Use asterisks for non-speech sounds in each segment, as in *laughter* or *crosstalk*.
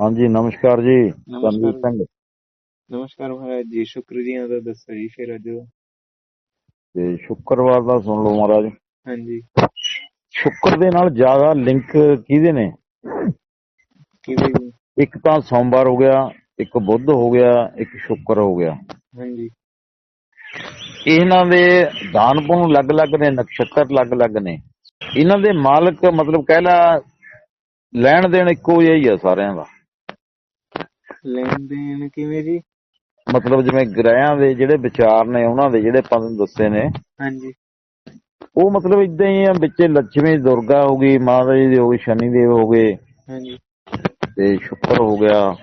ਹਾਂਜੀ ਨਮਸਕਾਰ ਜੀ ਸੰਦੀਪ ਸਿੰਘ। ਨਮਸਕਾਰ ਮਹਾਰਾਜ ਜੀ ਸ਼ੁਕਰ ਜੀ ਦਾ ਦੱਸੋ ਜੀ ਫਿਰ ਅੱਜ। ਤੇ ਸ਼ੁੱਕਰਵਾਰ ਦਾ ਸੁਣ ਲਓ ਮਹਾਰਾਜ। ਹਾਂਜੀ। ਸ਼ੁੱਕਰ ਦੇ ਨਾਲ ਜ਼ਿਆਦਾ ਲਿੰਕ ਕਿਹਦੇ ਨੇ? ਜੀ ਇੱਕ ਤਾਂ ਸੋਮਵਾਰ ਹੋ ਗਿਆ ਇੱਕ ਬੁੱਧ ਹੋ ਗਿਆ ਇੱਕ ਸ਼ੁੱਕਰ ਹੋ ਗਿਆ। ਹਾਂਜੀ। ਇਹਨਾਂ ਦੇ ਦਾਨ ਪੁੰਨ ਅਲੱਗ-ਅਲੱਗ ਨੇ ਨਕਸ਼ਤਰ ਅਲੱਗ-ਅਲੱਗ ਨੇ। ਇਹਨਾਂ ਦੇ ਮਾਲਕ ਮਤਲਬ ਕਹਿ ਲਾ ਲੈਣ ਦੇਣ ਇੱਕੋ ਜਿਹਾ ਹੀ ਆ ਸਾਰਿਆਂ ਦਾ। ਲੈਣ ਦੇਣ ਕਿਵੇਂ ਜੀ? ਮਤਲਬ ਜਿਵੇਂ ਗ੍ਰਹਿਆਂ ਦੇ ਜਿਹੜੇ ਵਿਚਾਰ ਨੇ ਉਹਨਾਂ ਦੇ ਜਿਹੜੇ ਪੰਜ ਦੱਸੇ ਨੇ। ਹਾਂਜੀ। ਉਹ ਮਤਲਬ ਇਦਾਂ ਹੀ ਆ ਵਿੱਚ ਲక్ష్ਮੀ ਦੁਰਗਾ ਹੋ ਗਈ ਮਾਤਾ ਜੀ ਦੀ ਹੋ ਗਈ ਸ਼ਨੀ ਦੇਵ ਹੋ ਗਏ। ਹਾਂਜੀ। ਤੇ ਸ਼ੁੱਕਰ ਹੋ ਗਿਆ।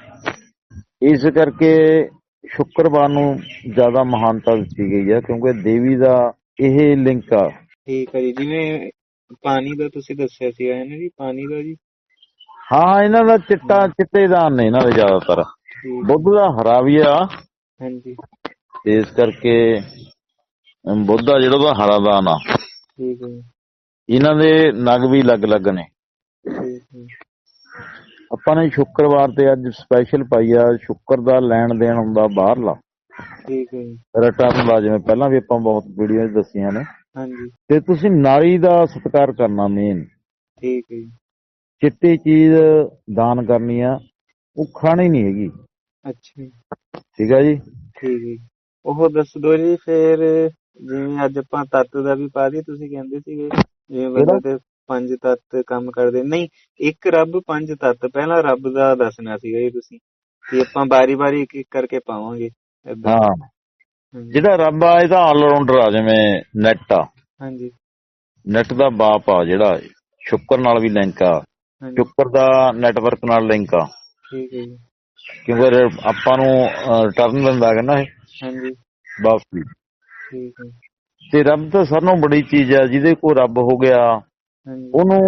ਇਸ ਕਰਕੇ ਸ਼ੁੱਕਰਵਾਰ ਨੂੰ ਜ਼ਿਆਦਾ ਮਹਾਨਤਾ ਦਿੱਤੀ ਗਈ ਹੈ ਕਿਉਂਕਿ ਦੇਵੀ ਦਾ ਇਹ ਲਿੰਕ ਆ। ਠੀਕ ਹੈ ਜੀ ਜਿਵੇਂ ਪਾਣੀ ਦਾ ਤੁਸੀਂ ਦੱਸਿਆ ਸੀ ਹੈ ਨਾ ਜੀ? ਪਾਣੀ ਦਾ ਜੀ? ਹਾਂ ਇਹਨਾਂ ਦਾ ਚਿੱਟਾ ਚਿੱਟੇ ਦਾਨ ਨੇ ਇਹਨਾਂ ਦੇ ਜ਼ਿਆਦਾਤਰ। ਬੁੱਧ ਦਾ ਹਰਾ ਵੀ ਆ। ਹਾਂਜੀ। ਇਸ ਕਰਕੇ ਬੁੱਧ ਦਾ ਜਿਹੜਾ ਉਹਦਾ ਹਰਾ ਦਾਨ ਆ। ਠੀਕ ਹੈ ਇਹਨਾਂ ਦੇ ਨਗ ਵੀ ਅਲੱਗ-ਅਲੱਗ ਨੇ। ਠੀਕ ਹੈ। ਆਪਾਂ ਨੇ ਸ਼ੁੱਕਰਵਾਰ ਤੇ ਅੱਜ ਸਪੈਸ਼ਲ ਪਾਈ ਆ ਸ਼ੁੱਕਰ ਦਾ ਲੈਣ ਦੇਣ ਹੁੰਦਾ ਬਾਹਰਲਾ। ਠੀਕ ਹੈ ਦਾ ਜਿਵੇਂ ਪਹਿਲਾਂ ਵੀ ਆਪਾਂ ਬਹੁਤ ਵੀਡੀਓਜ਼ ਦੱਸੀਆਂ ਨੇ। ਹਾਂਜੀ। ਤੇ ਤੁਸੀਂ ਨਾਰੀ ਦਾ ਸਤਿਕਾਰ ਕਰਨਾ ਮੇਨ ਠੀਕ ਹੈ ਚਿੱਟੀ ਚੀਜ਼ ਦਾਨ ਕਰਨੀ ਆ ਉਹ ਖਾਣੀ ਨਹੀਂ ਹੈਗੀ। ਅੱਛਾ ਜੀ, ਠੀਕ ਆ ਜੀ? ਠੀਕ ਹੈ ਜੀ। ਉਹ ਦੱਸ ਦੋ ਜੀ ਫਿਰ ਜਿਵੇਂ ਅੱਜ ਆਪਾਂ ਤੱਤ ਦਾ ਵੀ ਪਾ ਦਈਏ ਤੁਸੀਂ ਕਹਿੰਦੇ ਸੀਗੇ ਜਿਵੇਂ ਬੰਦੇ ਤੇ ਪੰਜ ਤੱਤ ਕੰਮ ਕਰਦੇ। ਨਹੀਂ ਇੱਕ ਰੱਬ ਪੰਜ ਤੱਤ। ਪਹਿਲਾਂ ਰੱਬ ਦਾ ਦੱਸਣਾ ਸੀਗਾ ਜੀ ਤੁਸੀਂ ਕਿ ਆਪਾਂ ਬਾਰੀ-ਬਾਰੀ ਇੱਕ ਇੱਕ ਕਰਕੇ ਪਾਵਾਂਗੇ। ਹਾਂ। ਜਿਹੜਾ ਰੱਬ ਆ ਇਹਦਾ ਆਲਰਾਊਂਡਰ ਆ ਜਿਵੇਂ ਨੈਟ ਆ। ਹਾਂਜੀ। ਨੈਟ ਦਾ ਬਾਪ ਆ ਜਿਹੜਾ ਸ਼ੁੱਕਰ ਨਾਲ ਵੀ ਲਿੰਕ ਆ। ਸ਼ੁੱਕਰ ਦਾ ਨੈਟਵਰਕ ਨਾਲ ਲਿੰਕ ਆ। ਠੀਕ ਹੈ ਜੀ। ਕਿਉਂਕਿ ਆਪਾਂ ਨੂੰ ਰਿਟਰਨ ਦਿੰਦਾ ਹੈ ਨਾ ਇਹ ਹਾਂਜੀ। ਵਾਪਸੀ ਠੀਕ ਹੈ। ਤੇ ਰੱਬ ਤਾਂ ਸਾਰਿਆਂ ਨਾਲੋਂ ਬੜੀ ਚੀਜ਼ ਆ ਜਿਹਦੇ ਕੋਲ ਰੱਬ ਹੋ ਗਿਆ। ਉਹਨੂੰ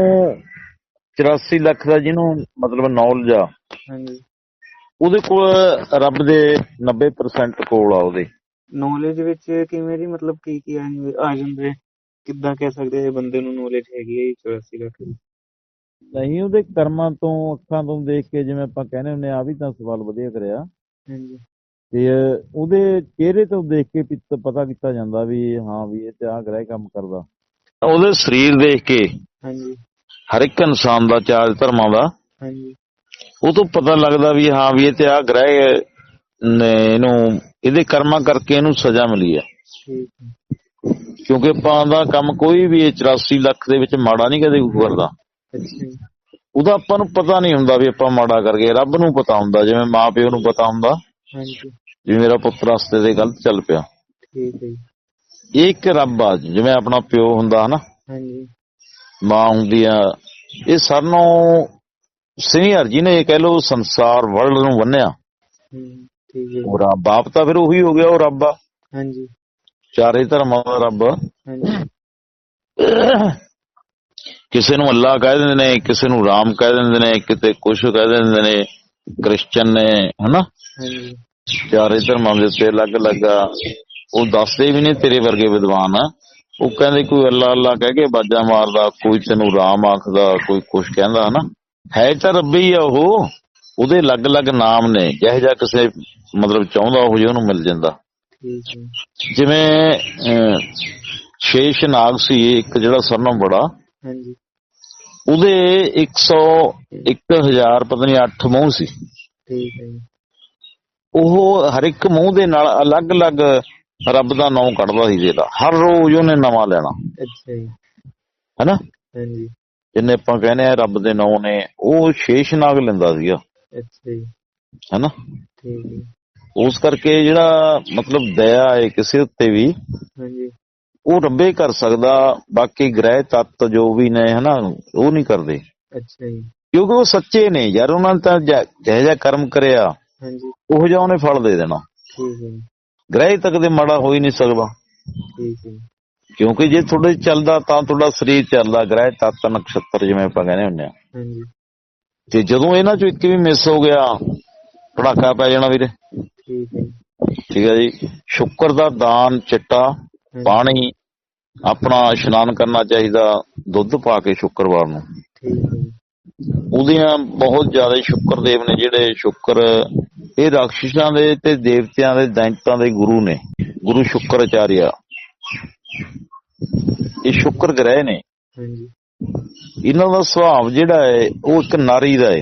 84 ਲੱਖ ਦਾ ਜਿਹਨੂੰ ਮਤਲਬ ਨੌਲੇਜ ਆ ਹਾਂਜੀ। ਉਹਦੇ ਕੋਲ ਰੱਬ ਦੇ 90% ਕੋਲ ਆ ਉਹਦੇ। ਨੌਲੇਜ ਵਿੱਚ ਕਿਵੇਂ ਜੀ? ਮਤਲਬ ਕੀ ਕੀ ਆ ਜਾਂਦੇ ਕਿੱਦਾਂ ਕਹਿ ਸਕਦੇ ਇਹ ਬੰਦੇ ਨੂੰ ਨੌਲੇਜ ਹੈਗੀ ਹੈ ਜੀ 84 ਲੱਖ ਦੀ? ਨਹੀਂ ਉਹਦੇ ਕਰਮਾਂ ਤੋਂ ਅੱਖਾਂ ਤੋਂ ਦੇਖ ਕੇ ਜਿਵੇਂ ਆਪਾਂ ਕਹਿੰਦੇ ਹੁੰਦੇ ਆ ਵੀ ਤਾਂ ਸਵਾਲ ਵਧੀਆ ਕਰਿਆ। ਹਾਂਜੀ। ਤੇ ਉਹਦੇ ਚਿਹਰੇ ਤੋਂ ਦੇਖ ਕੇ ਪਿੱਤ- ਕੀਤਾ ਜਾਂਦਾ ਵੀ ਹਾਂ ਵੀ ਇਹ ਤੇ ਗ੍ਰਹਿ ਕੰਮ ਕਰਦਾ। ਉਹਦੇ ਸਰੀਰ ਦੇਖ ਕੇ ਹਾਂਜੀ। ਹਰ ਇੱਕ ਇਨਸਾਨ ਦਾ ਚਾਰ ਧਰਮਾਂ ਦਾ ਹਾਂਜੀ। ਉਹ ਤੋਂ ਪਤਾ ਲੱਗਦਾ ਵੀ ਹਾਂ ਵੀ ਇਹ ਤੇ ਆਹ ਗ੍ਰਹਿ ਨੇ ਇਹਨੂੰ ਇਹਦੇ ਕਰਮਾਂ ਕਰਕੇ ਇਹਨੂੰ ਸਜ਼ਾ ਮਿਲੀ ਆ ਠੀਕ ਹੈ। ਕਿਉਂਕਿ ਆਪਾਂ ਦਾ ਕੰਮ ਕੋਈ ਵੀ ਇਹ 84 ਲੱਖ ਦੇ ਵਿੱਚ ਮਾੜਾ ਨਹੀਂ ਕਦੇ ਕਰਦਾ। ਉਹਦਾ ਆਪਾਂ ਨੂੰ ਪਤਾ ਨਹੀਂ ਹੁੰਦਾ ਵੀ ਆਪਾਂ ਮਾੜਾ ਕਰ ਗਏ ਰੱਬ ਨੂੰ ਪਤਾ ਹੁੰਦਾ ਜਿਵੇਂ ਮਾਂ ਪਿਓ ਨੂੰ ਪਤਾ ਹੁੰਦਾ। ਹਾਂਜੀ। ਵੀ ਮੇਰਾ ਪੁੱਤ ਰਸਤੇ ਤੇ ਗਲਤ ਚੱਲ ਪਿਆ। ਠੀਕ ਹੈ ਜੀ। ਇੱਕ ਰੱਬ ਆ ਜਿਵੇਂ ਆਪਣਾ ਪਿਓ ਹੁੰਦਾ ਹਨਾ। ਹਾਂਜੀ। ਮਾਂ ਹੁੰਦੀ ਆ। ਇਹ ਸਾਨੂੰ ਸੀਨੀਅਰ ਜੀ ਨੇ ਇਹ ਕਹਿ ਲਓ ਸੰਸਾਰ ਵਰਲਡ ਨੂੰ ਬੰਨਿਆ। ਠੀਕ ਹੈ ਉਹ ਰੱਬ ਬਾਪ ਤਾਂ ਫਿਰ ਉਹੀ ਹੋ ਗਿਆ ਉਹ ਰੱਬ ਆ। ਹਾਂਜੀ। ਚਾਰੇ ਧਰਮਾਂ ਦਾ ਰੱਬ ਹਾਂਜੀ। *coughs* ਕਿਸੇ ਨੂੰ ਅੱਲਾ ਕਹਿ ਦਿੰਦੇ ਨੇ ਕਿਸੇ ਨੂੰ ਰਾਮ ਕਹਿ ਦਿੰਦੇ ਨੇ ਕਿਤੇ ਕੁਛ ਕਹਿ ਦਿੰਦੇ ਨੇ ਕ੍ਰਿਸਚਨ ਨੇ ਹਨਾ? ਚਾਰੇ ਧਰਮਾਂ ਦੇ ਉੱਤੇ ਅਲੱਗ-ਅਲੱਗ ਆ ਉਹ ਦੱਸਦੇ ਵੀ ਨੇ ਤੇਰੇ ਵਰਗੇ ਵਿਦਵਾਨ। ਉਹ ਕਹਿੰਦੇ ਕੋਈ ਅੱਲਾ ਅੱਲਾ ਕਹਿ ਕੇ ਬਾਜਾ ਮਾਰਦਾ ਕੋਈ ਤੈਨੂੰ ਰਾਮ ਆਖਦਾ ਕੋਈ ਕੁਛ ਕਹਿੰਦਾ ਹਨਾ? ਹੈ ਤਾਂ ਰੱਬੀ ਆ ਉਹ ਉਹਦੇ ਅਲੱਗ-ਅਲੱਗ ਨਾਮ ਨੇ ਜਿਹੋ ਜਿਹਾ ਕਿਸੇ ਮਤਲਬ ਚਾਹੁੰਦਾ ਉਹ ਜਿਹਾ ਉਹਨੂੰ ਮਿਲ ਜਾਂਦਾ। ਜਿਵੇਂ ਸ਼ੇਸ਼ ਨਾਗ ਸੀ ਇੱਕ ਜਿਹੜਾ ਸਰਨਮ ਬੜਾ ਹਾਂਜੀ। ਉਹਦੇ 100 1000 ਪਤਾ ਨਹੀਂ 8 ਮੂੰਹ ਸੀ। ਠੀਕ ਹੈ ਉਹ ਹਰ ਇੱਕ ਮੂੰਹ ਦੇ ਨਾਲ ਅਲੱਗ-ਅਲੱਗ ਰੱਬ ਦਾ ਨਾਮ ਕੱਢਦਾ ਸੀ ਜਿਹੜਾ ਹਰ ਰੋਜ਼ ਉਹਨੇ ਨਵਾਂ ਲੈਣਾ। ਅੱਛਾ ਜੀ। ਹੈਨਾ? ਹਾਂਜੀ। ਜਿੰਨੇ ਆਪਾਂ ਕਹਿੰਦੇ ਆ ਰੱਬ ਦੇ ਨਾਮ ਨੇ ਉਹ ਸ਼ੇਸ਼ ਨਾਗ ਲੈਂਦਾ ਸੀਗਾ। ਅੱਛਾ ਜੀ। ਹੈਨਾ? ਠੀਕ ਹੈ। ਉਸ ਕਰਕੇ ਜਿਹੜਾ ਮਤਲਬ ਦਇਆ ਹੈ ਕਿਸੇ ਉੱਤੇ ਵੀ ਹਾਂਜੀ। ਉਹ ਰੱਬੇ ਕਰ ਸਕਦਾ ਬਾਕੀ ਗ੍ਰਹਿ ਤੱਤ ਜੋ ਵੀ ਨੇ ਹਨਾ ਉਹ ਨਹੀਂ ਕਰਦੇ। ਅੱਛਾ ਜੀ। ਕਿਉਂਕਿ ਉਹ ਸੱਚੇ ਨੇ ਯਾਰ ਉਹਨਾਂ ਨੇ ਤਾਂ ਜਿਹੋ ਜਿਹਾ ਕਰਮ ਕਰਿਆ ਹਾਂਜੀ। ਉਹ ਜਿਹਾ ਉਹਨੇ ਫਲ ਦੇ ਦੇਣਾ। ਠੀਕ ਹੈ ਗ੍ਰਹਿ ਤੱਕ ਦੇ ਮਾੜਾ ਹੋ ਹੀ ਨਹੀਂ ਸਕਦਾ। ਠੀਕ ਹੈ ਕਿਉਂਕਿ ਜੇ ਤੁਹਾਡੇ ਚੱਲਦਾ ਤਾਂ ਤੁਹਾਡਾ ਸਰੀਰ ਚੱਲਦਾ ਗ੍ਰਹਿ ਤੱਤ ਨਕਸ਼ਤਰ ਜਿਵੇਂ ਆਪਾਂ ਕਹਿੰਦੇ ਹੁੰਦੇ ਆ ਹਾਂਜੀ। ਤੇ ਜਦੋਂ ਇਹਨਾਂ ਚੋਂ ਇੱਕ ਵੀ ਮਿਸ ਹੋ ਗਿਆ ਪੜਾਕਾ ਪੈ ਜਾਣਾ ਵੀਰੇ। ਠੀਕ ਹੈ ਜੀ। ਠੀਕ ਹੈ ਜੀ। ਸ਼ੁੱਕਰ ਦਾ ਦਾਨ ਚਿੱਟਾ ਪਾਣੀ ਆਪਣਾ ਇਸ਼ਨਾਨ ਕਰਨਾ ਚਾਹੀਦਾ ਦੁੱਧ ਪਾ ਕੇ ਸ਼ੁੱਕਰਵਾਰ ਨੂੰ। ਉਹਦੀਆਂ ਬਹੁਤ ਜ਼ਿਆਦਾ ਸ਼ੁਕਰਦੇਵ ਨੇ ਜਿਹੜੇ ਸ਼ੁਕਰ ਇਹ ਰਾਖਸ਼ਾਂ ਦੇ ਤੇ ਦੇਵਤਿਆਂ ਦੇ ਦੈਂਤਾਂ ਦੇ ਗੁਰੂ ਨੇ ਗੁਰੂ ਸ਼ੁਕਰਾਚਾਰਿਆ। ਇਹ ਸ਼ੁਕਰ ਗ੍ਰਹਿ ਨੇ। ਇਹਨਾਂ ਦਾ ਸੁਭਾਅ ਜਿਹੜਾ ਹੈ ਉਹ ਇੱਕ ਨਾਰੀ ਦਾ ਹੈ।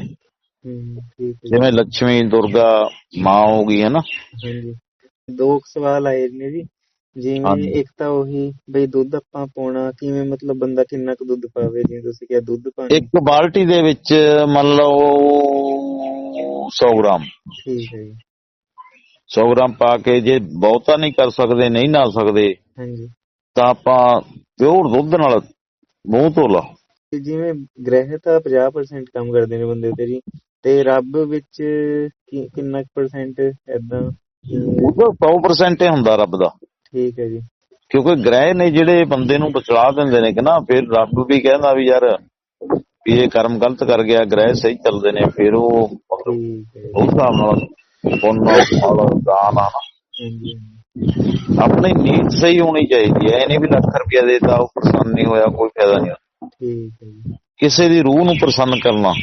ਜਿਵੇਂ ਲక్ష్ਮੀ ਦੁਰਗਾ ਮਾਂ ਹੋ ਗਈ ਹੈ ਨਾ? ਦੋ ਸਵਾਲ ਆਏ ਨੇ ਜੀ। ਜਿਵੇਂ। ਇੱਕ ਤਾਂ ਉਹੀ ਬਈ ਦੁੱਧ ਆਪਾਂ ਪਾਉਣਾ ਕਿਵੇਂ ਮਤਲਬ ਬੰਦਾ ਕਿੰਨਾ ਕੁ ਦੁੱਧ ਪਾਵੇ ਜਿਵੇਂ ਤੁਸੀਂ ਕਿਹਾ ਦੁੱਧ ਪਾਣੀ। ਇੱਕ ਬਾਲਟੀ ਦੇ ਵਿੱਚ ਮੰਨ ਲਓ 100 ਗ੍ਰਾਮ। ਠੀਕ ਹੈ ਜੀ। 100 ਗ੍ਰਾਮ ਪਾ ਕੇ ਜੇ ਬਹੁਤਾ ਨਹੀਂ ਕਰ ਸਕਦੇ ਨਹੀਂ ਨਾ ਸਕਦੇ ਹਾਂਜੀ। ਤਾਂ ਆਪਾਂ ਪਿਓਰ ਦੁੱਧ ਨਾਲ ਮੂੰਹ ਧੋ ਲਾ ਤੇ ਜਿਵੇਂ ਗ੍ਰਹਿ ਤਾਂ 50% ਕੰਮ ਕਰਦੇ ਨੇ ਬੰਦੇ ਤੇ ਜੀ ਤੇ ਰੱਬ ਵਿੱਚ ਕੀ- ਕਿੰਨਾ ਪਰਸੈਂਟ ਐਦਾਂ ਉਹਦਾ 100% ਹੀ ਹੁੰਦਾ ਰੱਬ ਦਾ। ਠੀਕ ਹੈ ਜੀ। ਕਿਉਂਕਿ ਗ੍ਰਹਿ ਨੇ ਜਿਹੜੇ ਬੰਦੇ ਨੂੰ ਬਚਲਾ ਦਿੰਦੇ ਨੇ ਕਿ ਨਾ ਫਿਰ ਰੱਬ ਵੀ ਕਹਿੰਦਾ ਵੀ ਯਾਰ ਵੀ ਇਹ ਕਰਮ ਗਲਤ ਕਰ ਗਿਆ ਗ੍ਰਹਿ ਸਹੀ ਚੱਲਦੇ ਨੇ ਫਿਰ ਉਹ। ਉਸ ਹਿਸਾਬ ਨਾਲ ਪੁੰਨ ਫਲ ਦਾਨ ਆ ਆਪਣੀ ਨੀਤ ਸਹੀ ਹੋਣੀ ਚਾਹੀਦੀ ਹੈ। ਇਹ ਨਹੀਂ ਵੀ ਲੱਖ ਰੁਪਇਆ ਦੇਤਾ ਉਹ ਪ੍ਰਸੰਨ ਨਹੀਂ ਹੋਇਆ ਕੋਈ ਫਾਇਦਾ ਨਹੀਂ ਠੀਕ ਹੈ ਜੀ। ਕਿਸੇ ਦੀ ਰੂਹ ਨੂੰ ਪ੍ਰਸੰਨ ਕਰਨਾ।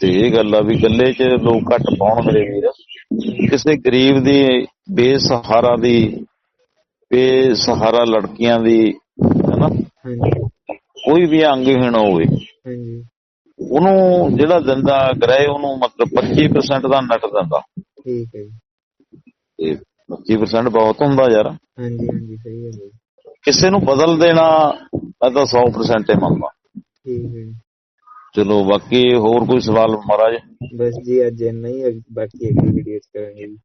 ਤੇ ਇਹ ਗੱਲ ਆ ਵੀ ਗੱਲੇ 'ਚ ਲੋਕ ਘੱਟ ਪਾਉਣ ਮੇਰੇ ਵੀਰ। ਕਿਸੇ ਗਰੀਬ ਦੀ ਬੇਸਹਾਰਾ ਦੀ ਬੇਸਹਾਰਾ ਲੜਕੀਆਂ ਦੀ ਹੈਨਾ? ਕੋਈ ਵੀ ਅੰਗਹੀਣ ਹੋਵੇ। ਹਾਂਜੀ। ਉਹਨੂੰ ਜਿਹੜਾ ਦਿੰਦਾ ਗ੍ਰਹਿ ਉਹਨੂੰ ਮਤਲਬ 25% ਦਾ ਨਟ ਦਿੰਦਾ। ਠੀਕ ਹੈ ਜੀ। ਤੇ 25% ਬਹੁਤ ਹੁੰਦਾ ਯਾਰ। ਹਾਂਜੀ ਹਾਂਜੀ ਸਹੀ ਹੈ ਜੀ। ਕਿਸੇ ਨੂੰ ਬਦਲ ਦੇਣਾ ਮੈਂ ਤਾਂ 100% ਹੀ ਮੰਨਦਾ। ਠੀਕ ਹੈ ਜੀ। ਚਲੋ ਬਾਕੀ ਹੋਰ ਕੋਈ ਸਵਾਲ ਮਹਾਰਾਜ? ਬਸ ਜੀ ਅੱਜ ਇੰਨਾ ਹੀ ਬਾਕੀ ਅਗਲੀ ਵੀਡੀਓ ਚ ਕਰਾਂਗੇ ਜੀ।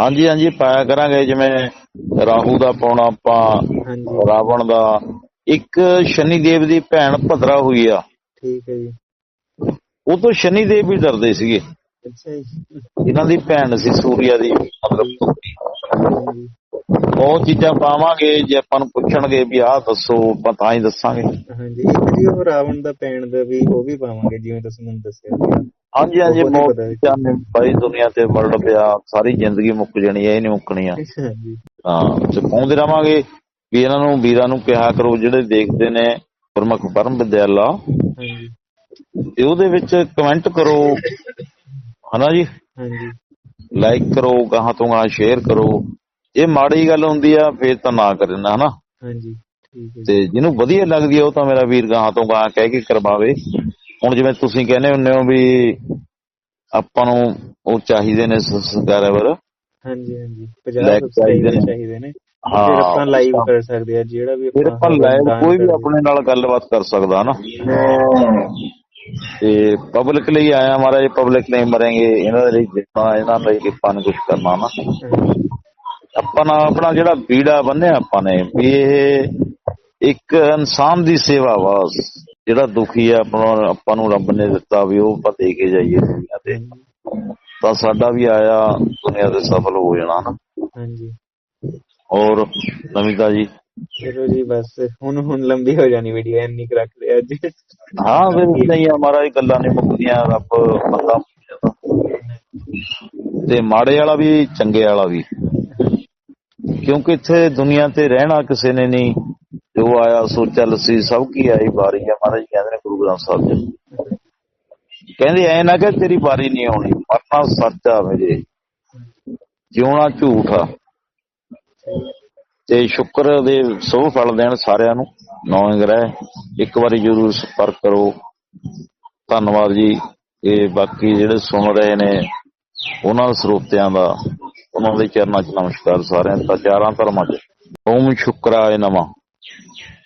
ਹਾਂਜੀ ਹਾਂਜੀ ਪਾਇਆ ਕਰਾਂਗੇ ਜਿਵੇਂ ਰਾਹੂ ਦਾ ਪਾਉਣਾ ਆਪਾਂ ਰਾਵਣ ਦਾ ਇੱਕ ਸ਼ਨੀ ਦੇਵ ਦੀ ਭੈਣ ਭਦਰਾ ਹੋਈ ਆ। ਠੀਕ ਹੈ ਜੀ। ਉਹ ਤੋਂ ਸ਼ਨੀ ਦੇਵ ਵੀ ਡਰਦੇ ਸੀਗੇ। ਅੱਛਾ ਜੀ। ਇਹਨਾਂ ਦੀ ਭੈਣ ਸੀ ਸੂਰਿਆ ਦੀ ਮਤਲਬ ਬਹੁਤ ਚੀਜ਼ਾਂ ਪਾਵਾਂਗੇ ਜੇ ਆਪਾਂ ਨੂੰ ਪੁੱਛਣਗੇ ਵੀ ਆਹ ਦੱਸੋ ਆਪਾਂ ਤਾਂ ਹੀ ਦੱਸਾਂਗੇ। ਹਾਂਜੀ ਇੱਕ ਜੀ ਉਹ ਰਾਵਣ ਦਾ ਪੈਣ ਦਾ ਵੀ ਉਹ ਵੀ ਪਾਵਾਂਗੇ ਜਿਵੇਂ ਤੁਸੀਂ ਮੈਨੂੰ ਦੱਸਿਆ। ਸੀ ਹਾਂਜੀ ਹਾਂਜੀ ਉਹ ਨਹੀਂ ਬਹੁਤ ਪਤਾ ਸੀ। ਚੀਜ਼ਾਂ ਨੇ ਬਾਈ ਦੁਨੀਆ ਤੇ ਵਰਲਡ ਪਿਆ ਸਾਰੀ ਜ਼ਿੰਦਗੀ ਮੁੱਕ ਜਾਣੀ ਹੈ ਇਹ ਨਹੀਂ ਮੁੱਕਣੀ ਆ। ਹਾਂ ਤੇ ਪਾਉਂਦੇ ਰਵਾਂਗੇ ਵੀ ਇਹਨਾਂ ਨੂੰ ਵੀਰਾਂ ਨੂੰ ਕਿਹਾ ਕਰੋ ਜਿਹੜੇ ਦੇਖਦੇ ਨੇ ਗੁਰਮੁਖ ਪਰਮ ਵਿਦਿਆਲਾ ਹਾਂਜੀ। ਤੇ ਉਹਦੇ ਵਿੱਚ ਕਮੈਂਟ ਕਰੋ। ਹਨਾ ਜੀ? ਹਾਂਜੀ। ਲਾਈਕ ਕਰੋ ਗਾਹਾਂ ਤੋਂ ਗਾਹਾਂ ਸ਼ੇਅਰ ਕਰੋ। ਇਹ ਮਾੜੀ ਗੱਲ ਹੁੰਦੀ ਆ ਫੇਰ ਤਾਂ ਨਾ ਕਰਨਾ ਹਨਾ? ਹਾਂਜੀ ਤੇ ਜਿਹਨੂੰ ਵਧੀਆ ਲੱਗਦੀ ਆ ਉਹ ਤਾਂ ਮੇਰਾ ਵੀਰ ਗਾਹਾਂ ਤੋਂ ਗਾਹਾਂ ਕਹਿ ਕੇ ਕਰਵਾਵੇ। ਹੁਣ ਜਿਵੇਂ ਤੁਸੀਂ ਕਹਿੰਦੇ ਹੁੰਦੇ ਹੋ ਵੀ ਆਪਾਂ ਨੂੰ ਉਹ ਚਾਹੀਦੇ ਨੇ ਸਬਸਕ੍ਰਾਈਬਰ ਹਾਂਜੀ ਹਾਂਜੀ। Like 50 ਚਾਹੀਦੇ ਸਬਸਕ੍ਰਾਈਬਰ। ਚਾਹੀਦੇ ਨੇ। ਹਾਂ, ਫਿਰ ਆਪਾਂ ਲਾਈਵ ਕਰ ਸਕਦੇ ਆ ਜਿਹੜਾ ਵੀ ਫਿਰ ਆਪਾਂ ਲਾਈਵ ਦਾਨ ਕੋਈ ਵੀ ਕਰਦੇ ਆਪਣੇ ਨਾਲ ਗੱਲਬਾਤ ਕਰ ਸਕਦਾ ਨਾ। ਤੇ ਪਬਲਿਕ ਲਈ ਆਇਆ ਮਹਾਰਾਜ ਪਬਲਿਕ ਲਈ ਮਰਾਂਗੇ। ਇਹਨਾਂ ਦੇ ਲਈ ਜਿੱਤਾਂ ਇਹਨਾਂ ਲਈ ਆਪਾਂ ਨੇ ਕੁਝ ਕਰਨਾ ਨਾ। ਆਪਾਂ ਨਾ ਆਪਣਾ ਜਿਹੜਾ ਬੀੜਾ ਬੰਨਿਆ ਆਪਾਂ ਨੇ ਵੀ ਇਹ ਇੱਕ ਇਨਸਾਨ ਦੀ ਸੇਵਾ ਵਾ। ਜਿਹੜਾ ਦੁਖੀ ਆ ਆਪਣਾ ਆਪਾਂ ਨੂੰ ਰੱਬ ਨੇ ਦਿੱਤਾ ਵੀ ਉਹ ਆਪਾਂ ਦੇ ਕੇ ਜਾਈਏ ਦੁਨੀਆ ਤੇ। ਤਾਂ ਸਾਡਾ ਵੀ ਆਇਆ ਦੁਨੀਆ ਤੇ ਸਫਲ ਹੋ ਜਾਣਾ ਨਾ। ਹਾਂਜੀ। ਔਰ ਨਵੀਤਾ ਜੀ? ਚਲੋ ਜੀ ਬਸ। ਹੁਣ ਹੁਣ ਲੰਬੀ ਹੋ ਜਾਣੀ ਵੀਡੀਓ ਇੰਨੀ ਕੁ ਰੱਖ ਲਿਆ ਅੱਜ। ਹਾਂ ਫਿਰ ਨਹੀਂ ਆ ਮਹਾਰਾਜ ਗੱਲਾਂ ਨਹੀਂ ਮੁੱਕਦੀਆਂ ਰੱਬ ਬੰਦਾ ਤੇ ਮਾੜੇ ਵਾਲਾ ਵੀ ਚੰਗੇ ਵਾਲਾ ਵੀ। ਕਿਉਂਕਿ ਇੱਥੇ ਦੁਨੀਆ ਤੇ ਰਹਿਣਾ ਕਿਸੇ ਨੇ ਨਹੀਂ। ਜੋ ਆਇਆ, ਸੋ ਚੱਲ ਸੀ, ਸਭ ਕੀ ਆਈ, ਵਾਰੀ ਆ ਮਹਾਰਾਜ, ਕਹਿੰਦੇ ਨੇ ਗੁਰੂ ਗ੍ਰੰਥ ਸਾਹਿਬ ਜੀ। ਕਹਿੰਦੇ ਐ ਨਾ ਕਿ ਤੇਰੀ ਵਾਰੀ ਨਹੀਂ ਆਉਣੀ, ਮਰਨਾ ਸੱਚ ਮੇਰੇ। ਜਿਉਣਾ ਝੂਠ ਤੇ ਸ਼ੁਕਰ ਦੇ ਸੋ ਫਲ ਦੇਣ ਸਾਰਿਆਂ ਨੂੰ। ਨੌਂ ਗ੍ਰਹਿ ਇੱਕ ਵਾਰੀ ਜਰੂਰ ਸੰਪਰਕ ਕਰੋ। ਧੰਨਵਾਦ ਜੀ। ਇਹ ਬਾਕੀ ਜਿਹੜੇ ਸੁਣ ਰਹੇ ਨੇ, ਉਹਨਾਂ ਸਰੋਤਿਆਂ ਦਾ, ਉਹਨਾਂ ਦੇ ਚਰਨਾਂ 'ਚ ਨਮਸਕਾਰ ਸਾਰਿਆਂ ਦਾ। ਚਾਰਾਂ ਧਰਮਾਂ 'ਚ। ਓਮ ਸ਼ੁਕਰਾਏ ਨਮः। Yeah.